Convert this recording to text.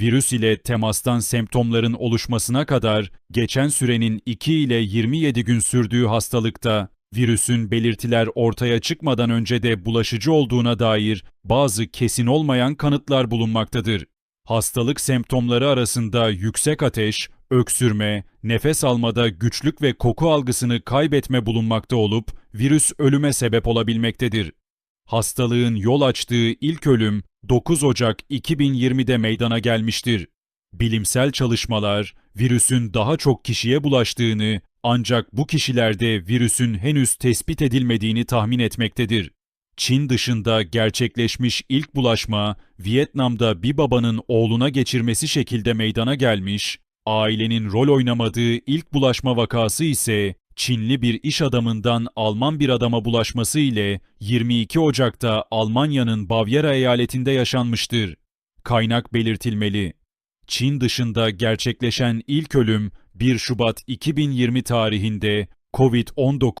Virüs ile temastan semptomların oluşmasına kadar geçen sürenin 2 ile 27 gün sürdüğü hastalıkta virüsün belirtiler ortaya çıkmadan önce de bulaşıcı olduğuna dair bazı kesin olmayan kanıtlar bulunmaktadır. Hastalık semptomları arasında yüksek ateş, öksürme, nefes almada güçlük ve koku algısını kaybetme bulunmakta olup virüs ölüme sebep olabilmektedir. Hastalığın yol açtığı ilk ölüm 9 Ocak 2020'de meydana gelmiştir. Bilimsel çalışmalar virüsün daha çok kişiye bulaştığını ancak bu kişilerde virüsün henüz tespit edilmediğini tahmin etmektedir. Çin dışında gerçekleşmiş ilk bulaşma Vietnam'da bir babanın oğluna geçirmesi şekilde meydana gelmiş, ailenin rol oynamadığı ilk bulaşma vakası ise Çinli bir iş adamından Alman bir adama bulaşması ile 22 Ocak'ta Almanya'nın Bavyera eyaletinde yaşanmıştır. Kaynak belirtilmeli. Çin dışında gerçekleşen ilk ölüm 1 Şubat 2020 tarihinde COVID-19